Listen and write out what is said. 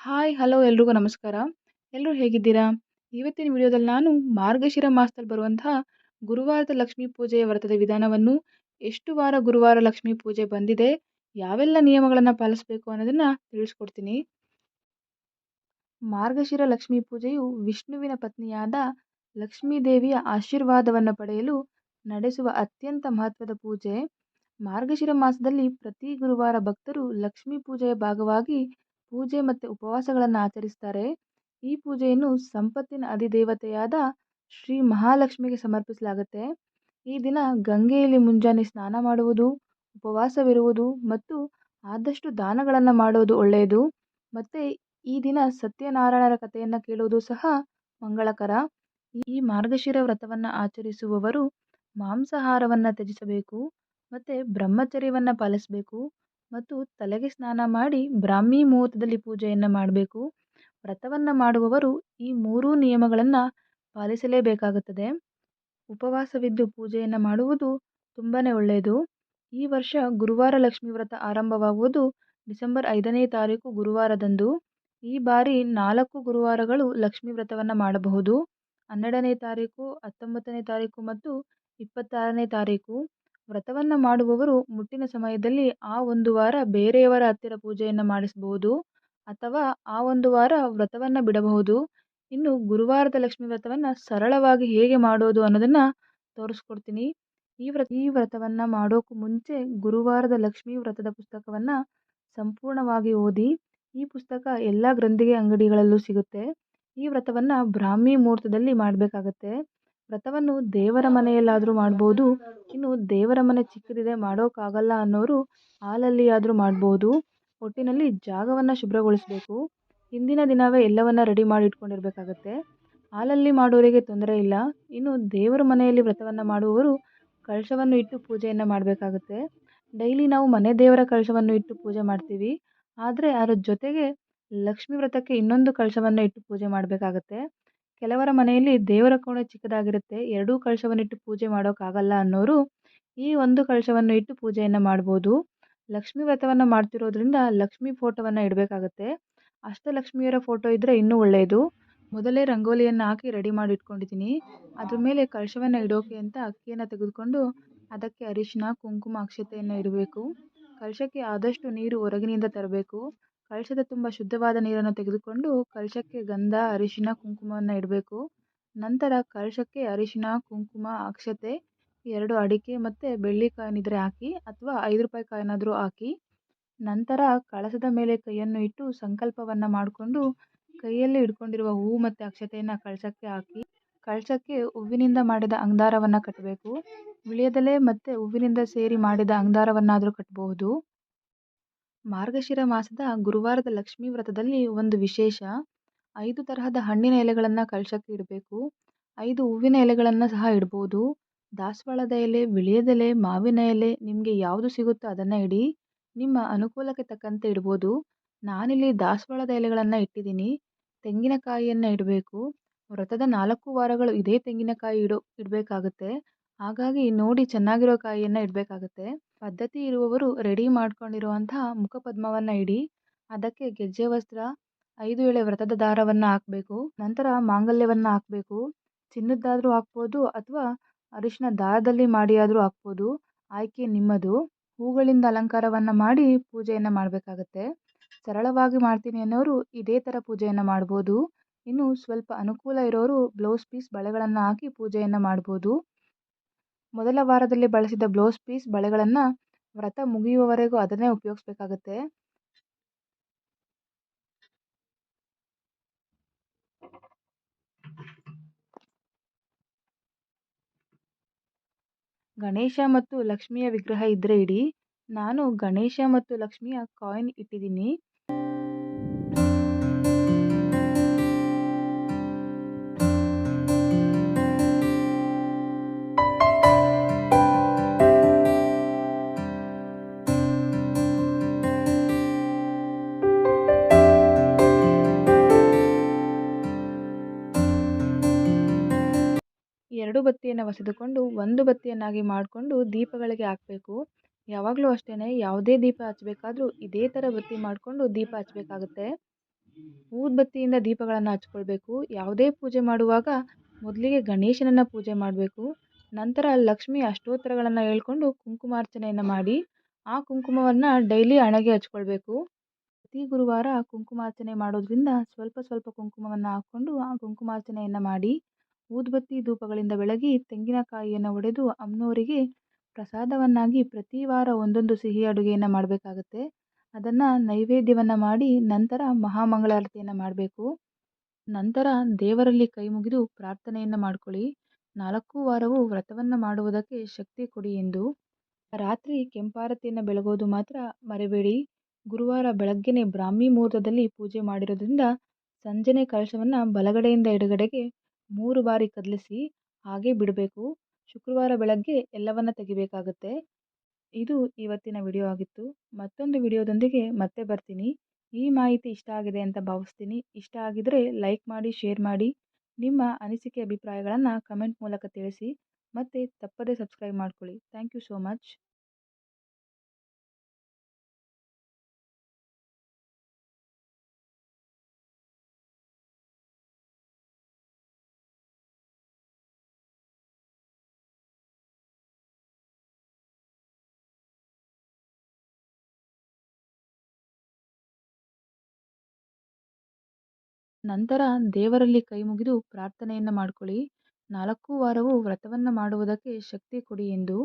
Hi hello ಎಲ್ರಿಗೂ ನಮಸ್ಕಾರ. ಎಲ್ಲರೂ ಹೇಗಿದ್ದೀರಾ? ಇವತ್ತಿನ ವಿಡಿಯೋದಲ್ಲಿ ನಾನು ಮಾರ್ಗಶಿರ ಮಾಸದಲ್ಲಿ ಬರುವಂತಹ ಗುರುವಾರದ ಲಕ್ಷ್ಮೀ ಪೂಜೆಯ ವ್ರತದ ವಿಧಾನವನ್ನು ಎಷ್ಟು ವಾರ ಗುರುವಾರ ಲಕ್ಷ್ಮೀ ಪೂಜೆ ಬಂದಿದೆ, ಯಾವೆಲ್ಲ ನಿಯಮಗಳನ್ನು ಪಾಲಿಸಬೇಕು ಅನ್ನೋದನ್ನು ತಿಳಿಸ್ಕೊಡ್ತೀನಿ. ಮಾರ್ಗಶಿರ ಲಕ್ಷ್ಮೀ ಪೂಜೆಯು ವಿಷ್ಣುವಿನ ಪತ್ನಿಯಾದ ಲಕ್ಷ್ಮೀ ದೇವಿಯ ಆಶೀರ್ವಾದವನ್ನು ಪಡೆಯಲು ನಡೆಸುವ ಅತ್ಯಂತ ಮಹತ್ವದ ಪೂಜೆ. ಮಾರ್ಗಶಿರ ಮಾಸದಲ್ಲಿ ಪ್ರತಿ ಗುರುವಾರ ಭಕ್ತರು ಲಕ್ಷ್ಮೀ ಪೂಜೆಯ ಭಾಗವಾಗಿ ಪೂಜೆ ಮತ್ತು ಉಪವಾಸಗಳನ್ನು ಆಚರಿಸ್ತಾರೆ. ಈ ಪೂಜೆಯನ್ನು ಸಂಪತ್ತಿನ ಅಧಿದೇವತೆಯಾದ ಶ್ರೀ ಮಹಾಲಕ್ಷ್ಮಿಗೆ ಸಮರ್ಪಿಸಲಾಗುತ್ತೆ. ಈ ದಿನ ಗಂಗೆಯಲ್ಲಿ ಮುಂಜಾನೆ ಸ್ನಾನ ಮಾಡುವುದು, ಉಪವಾಸವಿರುವುದು ಮತ್ತು ಆದಷ್ಟು ದಾನಗಳನ್ನು ಮಾಡುವುದು ಒಳ್ಳೆಯದು. ಮತ್ತು ಈ ದಿನ ಸತ್ಯನಾರಾಯಣರ ಕಥೆಯನ್ನು ಕೇಳುವುದು ಸಹ ಮಂಗಳಕರ. ಈ ಮಾರ್ಗಶಿರ ವ್ರತವನ್ನು ಆಚರಿಸುವವರು ಮಾಂಸಾಹಾರವನ್ನು ತ್ಯಜಿಸಬೇಕು, ಮತ್ತು ಬ್ರಹ್ಮಚರ್ಯವನ್ನು ಪಾಲಿಸಬೇಕು. ಮತ್ತು ತಲೆಗೆ ಸ್ನಾನ ಮಾಡಿ ಬ್ರಾಹ್ಮಿ ಮುಹೂರ್ತದಲ್ಲಿ ಪೂಜೆಯನ್ನು ಮಾಡಬೇಕು. ವ್ರತವನ್ನು ಮಾಡುವವರು ಈ ಮೂರೂ ನಿಯಮಗಳನ್ನು ಪಾಲಿಸಲೇಬೇಕಾಗುತ್ತದೆ. ಉಪವಾಸವಿದ್ದು ಪೂಜೆಯನ್ನು ಮಾಡುವುದು ತುಂಬಾ ಒಳ್ಳೆಯದು. ಈ ವರ್ಷ ಗುರುವಾರ ಲಕ್ಷ್ಮೀ ವ್ರತ ಆರಂಭವಾಗುವುದು ಡಿಸೆಂಬರ್ ಐದನೇ ತಾರೀಕು ಗುರುವಾರದಂದು. ಈ ಬಾರಿ ನಾಲ್ಕು ಗುರುವಾರಗಳು ಲಕ್ಷ್ಮೀ ವ್ರತವನ್ನು ಮಾಡಬಹುದು. ಹನ್ನೆರಡನೇ ತಾರೀಕು, ಹತ್ತೊಂಬತ್ತನೇ ತಾರೀಕು ಮತ್ತು ಇಪ್ಪತ್ತಾರನೇ ತಾರೀಕು. ವ್ರತವನ್ನು ಮಾಡುವವರು ಮುಟ್ಟಿನ ಸಮಯದಲ್ಲಿ ಆ ಒಂದು ವಾರ ಬೇರೆಯವರ ಹತ್ತಿರ ಪೂಜೆಯನ್ನು ಮಾಡಿಸಬಹುದು ಅಥವಾ ಆ ಒಂದು ವಾರ ವ್ರತವನ್ನು ಬಿಡಬಹುದು. ಇನ್ನು ಗುರುವಾರದ ಲಕ್ಷ್ಮಿ ವ್ರತವನ್ನು ಸರಳವಾಗಿ ಹೇಗೆ ಮಾಡೋದು ಅನ್ನೋದನ್ನು ತೋರಿಸ್ಕೊಡ್ತೀನಿ. ಈ ವ್ರತ, ಈ ವ್ರತವನ್ನು ಮಾಡೋಕ್ಕೂ ಮುಂಚೆ ಗುರುವಾರದ ಲಕ್ಷ್ಮೀ ವ್ರತದ ಪುಸ್ತಕವನ್ನು ಸಂಪೂರ್ಣವಾಗಿ ಓದಿ ಈ ಪುಸ್ತಕ ಎಲ್ಲ ಗ್ರಂಥಿಗೆ ಅಂಗಡಿಗಳಲ್ಲೂ ಸಿಗುತ್ತೆ. ಈ ವ್ರತವನ್ನು ಬ್ರಾಹ್ಮಿ ಮುಹೂರ್ತದಲ್ಲಿ ಮಾಡಬೇಕಾಗತ್ತೆ. ವ್ರತವನ್ನು ದೇವರ ಮನೆಯಲ್ಲಾದರೂ ಮಾಡ್ಬೋದು. ಇನ್ನು ದೇವರ ಮನೆ ಚಿಕ್ಕದಿದೆ ಮಾಡೋಕ್ಕಾಗಲ್ಲ ಅನ್ನೋರು ಹಾಲಲ್ಲಿ ಆದರೂ ಮಾಡ್ಬೋದು. ಒಟ್ಟಿನಲ್ಲಿ ಜಾಗವನ್ನು ಶುಭ್ರಗೊಳಿಸಬೇಕು. ಹಿಂದಿನ ದಿನವೇ ಎಲ್ಲವನ್ನು ರೆಡಿ ಮಾಡಿ ಇಟ್ಕೊಂಡಿರಬೇಕಾಗತ್ತೆ. ಹಾಲಲ್ಲಿ ಮಾಡೋರಿಗೆ ತೊಂದರೆ ಇಲ್ಲ. ಇನ್ನು ದೇವರ ಮನೆಯಲ್ಲಿ ವ್ರತವನ್ನು ಮಾಡುವವರು ಕಳಶವನ್ನು ಇಟ್ಟು ಪೂಜೆಯನ್ನು ಮಾಡಬೇಕಾಗತ್ತೆ. ಡೈಲಿ ನಾವು ಮನೆ ದೇವರ ಕಳಶವನ್ನು ಇಟ್ಟು ಪೂಜೆ ಮಾಡ್ತೀವಿ. ಆದರೆ ಅದರ ಜೊತೆಗೆ ಲಕ್ಷ್ಮೀ ವ್ರತಕ್ಕೆ ಇನ್ನೊಂದು ಕಳಶವನ್ನು ಇಟ್ಟು ಪೂಜೆ ಮಾಡಬೇಕಾಗತ್ತೆ. ಕೆಲವರ ಮನೆಯಲ್ಲಿ ದೇವರ ಕೋಣೆ ಚಿಕ್ಕದಾಗಿರುತ್ತೆ. ಎರಡೂ ಕಳಶವನ್ನಿಟ್ಟು ಪೂಜೆ ಮಾಡೋಕ್ಕಾಗಲ್ಲ ಅನ್ನೋರು ಈ ಒಂದು ಕಳಶವನ್ನು ಇಟ್ಟು ಪೂಜೆಯನ್ನು ಮಾಡ್ಬೋದು. ಲಕ್ಷ್ಮೀ ವ್ರತವನ್ನು ಮಾಡ್ತಿರೋದ್ರಿಂದ ಲಕ್ಷ್ಮೀ ಫೋಟೋವನ್ನು ಇಡಬೇಕಾಗತ್ತೆ. ಅಷ್ಟಲಕ್ಷ್ಮಿಯರ ಫೋಟೋ ಇದ್ದರೆ ಇನ್ನೂ ಒಳ್ಳೆಯದು ಮೊದಲೇ ರಂಗೋಲಿಯನ್ನು ಹಾಕಿ ರೆಡಿ ಮಾಡಿ ಇಟ್ಕೊಂಡಿದ್ದೀನಿ ಅದ್ರ ಮೇಲೆ ಕಳಶವನ್ನು ಇಡೋಕೆ ಅಂತ ಅಕ್ಕಿಯನ್ನು ತೆಗೆದುಕೊಂಡು ಅದಕ್ಕೆ ಅರಿಶಿನ, ಕುಂಕುಮ, ಅಕ್ಷತೆಯನ್ನು ಇಡಬೇಕು. ಕಳಶಕ್ಕೆ ಆದಷ್ಟು ನೀರು ಹೊರಗಿನಿಂದ ತರಬೇಕು. ಕಳಶದ ತುಂಬ ಶುದ್ಧವಾದ ನೀರನ್ನು ತೆಗೆದುಕೊಂಡು ಕಳಶಕ್ಕೆ ಗಂಧ, ಅರಿಶಿನ, ಕುಂಕುಮವನ್ನು ಇಡಬೇಕು. ನಂತರ ಕಳಶಕ್ಕೆ ಅರಿಶಿನ, ಕುಂಕುಮ, ಅಕ್ಷತೆ ಎರಡು ಅಡಿಕೆ ಮತ್ತು ಬೆಳ್ಳಿ ಇದ್ದರೆ ಹಾಕಿ ಅಥವಾ ಐದು ರೂಪಾಯಿ ಕಾಯಿನಾದರೂ ಹಾಕಿ ನಂತರ ಕಳಸದ ಮೇಲೆ ಕೈಯನ್ನು ಇಟ್ಟು ಸಂಕಲ್ಪವನ್ನು ಮಾಡಿಕೊಂಡು ಕೈಯಲ್ಲಿ ಹಿಡ್ಕೊಂಡಿರುವ ಹೂವು ಮತ್ತು ಅಕ್ಷತೆಯನ್ನು ಕಳಶಕ್ಕೆ ಹಾಕಿ ಕಳಶಕ್ಕೆ ಹೂವಿನಿಂದ ಮಾಡಿದ ಅಂಗಾರವನ್ನು ಕಟ್ಟಬೇಕು ವಿಳ್ಯದೆಲೆ ಮತ್ತು ಹೂವಿನಿಂದ ಸೇರಿ ಮಾಡಿದ ಅಂಗಾರವನ್ನಾದರೂ ಕಟ್ಟಬಹುದು ಮಾರ್ಗಶಿರ ಮಾಸದ ಗುರುವಾರದ ಲಕ್ಷ್ಮೀ ವ್ರತದಲ್ಲಿ ಒಂದು ವಿಶೇಷ. ಐದು ತರಹದ ಹಣ್ಣಿನ ಎಲೆಗಳನ್ನು ಕಳಶಕ್ಕೆ ಇಡಬೇಕು. ಐದು ಹೂವಿನ ಎಲೆಗಳನ್ನು ಸಹ ಇಡ್ಬೋದು. ದಾಸವಾಳದ ಎಲೆ ಬಿಳಿಯದೆಲೆ ಮಾವಿನ ಎಲೆ ನಿಮಗೆ ಯಾವುದು ಸಿಗುತ್ತೋ ಅದನ್ನು ಇಡಿ. ನಿಮ್ಮ ಅನುಕೂಲಕ್ಕೆ ತಕ್ಕಂತೆ ಇಡ್ಬೋದು. ನಾನಿಲ್ಲಿ ದಾಸವಾಳದ ಎಲೆಗಳನ್ನು ಇಟ್ಟಿದ್ದೀನಿ. ತೆಂಗಿನಕಾಯಿಯನ್ನು ಇಡಬೇಕು. ವ್ರತದ ನಾಲ್ಕು ವಾರಗಳು ಇದೇ ತೆಂಗಿನಕಾಯಿ ಇಡೋ, ಇಡಬೇಕಾಗುತ್ತೆ. ಹಾಗಾಗಿ ನೋಡಿ ಚೆನ್ನಾಗಿರೋ ಕಾಯಿಯನ್ನು ಇಡಬೇಕಾಗತ್ತೆ. ಪದ್ಧತಿ ಇರುವವರು ರೆಡಿ ಮಾಡ್ಕೊಂಡಿರುವಂತಹ ಮುಖಪದ್ಮವನ್ನು ಇಡಿ. ಅದಕ್ಕೆ ಗೆಜ್ಜೆ ವಸ್ತ್ರ, ಐದು ಎಳೆ ವ್ರತದ ದಾರವನ್ನು ಹಾಕಬೇಕು. ನಂತರ ಮಾಂಗಲ್ಯವನ್ನು ಹಾಕಬೇಕು. ಚಿನ್ನದ್ದಾದರೂ ಹಾಕ್ಬೋದು ಅಥವಾ ಅರಿಶಿನ ದಾರದಲ್ಲಿ ಮಾಡಿ ಆದರೂ ಹಾಕ್ಬೋದು. ಆಯ್ಕೆ ನಿಮ್ಮದು. ಹೂಗಳಿಂದ ಅಲಂಕಾರವನ್ನು ಮಾಡಿ ಪೂಜೆಯನ್ನು ಮಾಡಬೇಕಾಗತ್ತೆ. ಸರಳವಾಗಿ ಮಾಡ್ತೀನಿ ಅನ್ನೋರು ಇದೇ ಥರ ಪೂಜೆಯನ್ನು ಮಾಡ್ಬೋದು. ಇನ್ನು ಸ್ವಲ್ಪ ಅನುಕೂಲ ಇರೋರು ಬ್ಲೌಸ್ ಪೀಸ್ ಬಳೆಗಳನ್ನು ಹಾಕಿ ಪೂಜೆಯನ್ನು ಮಾಡ್ಬೋದು. ಮೊದಲ ವಾರದಲ್ಲಿ ಬಳಸಿದ ಬ್ಲೌಸ್ ಪೀಸ್ ಬಳೆಗಳನ್ನು ವ್ರತ ಮುಗಿಯುವವರೆಗೂ ಅದನ್ನೇ ಉಪಯೋಗಿಸ್ಬೇಕಾಗತ್ತೆ. ಗಣೇಶ ಮತ್ತು ಲಕ್ಷ್ಮಿಯ ವಿಗ್ರಹ ಇದ್ದರೆ ಇಡಿ. ನಾನು ಗಣೇಶ ಮತ್ತು ಲಕ್ಷ್ಮಿಯ ಕಾಯಿನ್ ಇಟ್ಟಿದ್ದೀನಿ. ಎರಡು ಬತ್ತಿಯನ್ನು ಹೊಸೆದುಕೊಂಡು ಒಂದು ಬತ್ತಿಯನ್ನಾಗಿ ಮಾಡಿಕೊಂಡು ದೀಪಗಳಿಗೆ ಹಾಕಬೇಕು. ಯಾವಾಗಲೂ ಅಷ್ಟೇ ಯಾವುದೇ ದೀಪ ಹಚ್ಚಬೇಕಾದ್ರೂ ಇದೇ ಥರ ಬತ್ತಿ ಮಾಡಿಕೊಂಡು ದೀಪ ಹಚ್ಚಬೇಕಾಗುತ್ತೆ ಊದ್ಬತ್ತಿಯಿಂದ ದೀಪಗಳನ್ನು ಹಚ್ಕೊಳ್ಬೇಕು. ಯಾವುದೇ ಪೂಜೆ ಮಾಡುವಾಗ ಮೊದಲಿಗೆ ಗಣೇಶನನ್ನು ಪೂಜೆ ಮಾಡಬೇಕು. ನಂತರ ಲಕ್ಷ್ಮಿ ಅಷ್ಟೋತ್ತರಗಳನ್ನು ಹೇಳ್ಕೊಂಡು ಕುಂಕುಮಾರ್ಚನೆಯನ್ನು ಮಾಡಿ ಆ ಕುಂಕುಮವನ್ನು ಡೈಲಿ ಹಣೆಗೆ ಹಚ್ಕೊಳ್ಬೇಕು. ಪ್ರತಿ ಗುರುವಾರ ಕುಂಕುಮಾರ್ಚನೆ ಮಾಡೋದ್ರಿಂದ ಸ್ವಲ್ಪ ಸ್ವಲ್ಪ ಕುಂಕುಮವನ್ನು ಹಾಕ್ಕೊಂಡು ಆ ಕುಂಕುಮಾರ್ಚನೆಯನ್ನು ಮಾಡಿ ಊದ್ಬತ್ತಿ ಧೂಪಗಳಿಂದ ಬೆಳಗಿ ತೆಂಗಿನಕಾಯಿಯನ್ನು ಒಡೆದು ಅಮ್ಮನವರಿಗೆ ಪ್ರಸಾದವನ್ನಾಗಿ ಪ್ರತಿ ವಾರ ಒಂದೊಂದು ಸಿಹಿ ಅಡುಗೆಯನ್ನು ಮಾಡಬೇಕಾಗತ್ತೆ. ಅದನ್ನು ನೈವೇದ್ಯವನ್ನು ಮಾಡಿ ನಂತರ ಮಹಾಮಂಗಳಾರತಿಯನ್ನು ಮಾಡಬೇಕು. ನಂತರ ದೇವರಲ್ಲಿ ಕೈ ಮುಗಿದು ಪ್ರಾರ್ಥನೆಯನ್ನು ಮಾಡ್ಕೊಳ್ಳಿ. ನಾಲ್ಕು ವಾರವೂ ವ್ರತವನ್ನು ಮಾಡುವುದಕ್ಕೆ ಶಕ್ತಿ ಕೊಡಿ ಎಂದು. ರಾತ್ರಿ ಕೆಂಪಾರತಿಯನ್ನು ಬೆಳಗೋದು ಮಾತ್ರ ಮರಿಬೇಡಿ. ಗುರುವಾರ ಬೆಳಗ್ಗೆನೇ ಬ್ರಾಹ್ಮಿ ಮುಹೂರ್ತದಲ್ಲಿ ಪೂಜೆ ಮಾಡಿರೋದ್ರಿಂದ ಸಂಜನೆ ಕಲಶವನ್ನು ಬಲಗಡೆಯಿಂದ ಎಡಗಡೆಗೆ ಮೂರು ಬಾರಿ ಕದಲಿಸಿ ಹಾಗೆ ಬಿಡಬೇಕು. ಶುಕ್ರವಾರ ಬೆಳಗ್ಗೆ ಎಲ್ಲವನ್ನು ತೆಗಿಬೇಕಾಗುತ್ತೆ. ಇದು ಇವತ್ತಿನ ವಿಡಿಯೋ ಆಗಿತ್ತು. ಮತ್ತೊಂದು ವಿಡಿಯೋದೊಂದಿಗೆ ಮತ್ತೆ ಬರ್ತೀನಿ. ಈ ಮಾಹಿತಿ ಇಷ್ಟ ಆಗಿದೆ ಅಂತ ಭಾವಿಸ್ತೀನಿ. ಇಷ್ಟ ಆಗಿದರೆ ಲೈಕ್ ಮಾಡಿ, ಶೇರ್ ಮಾಡಿ. ನಿಮ್ಮ ಅನಿಸಿಕೆ, ಅಭಿಪ್ರಾಯಗಳನ್ನು ಕಮೆಂಟ್ ಮೂಲಕ ತಿಳಿಸಿ. ಮತ್ತು ತಪ್ಪದೇ ಸಬ್ಸ್ಕ್ರೈಬ್ ಮಾಡ್ಕೊಳ್ಳಿ. Thank you so much. ನಂತರ ದೇವರಲ್ಲಿ ಕೈ ಮುಗಿದು ಪ್ರಾರ್ಥನೆಯನ್ನು ಮಾಡ್ಕೊಳ್ಳಿ. ನಾಲ್ಕು ವಾರವೂ ವ್ರತವನ್ನು ಮಾಡುವುದಕ್ಕೆ ಶಕ್ತಿ ಕೊಡಿ ಎಂದು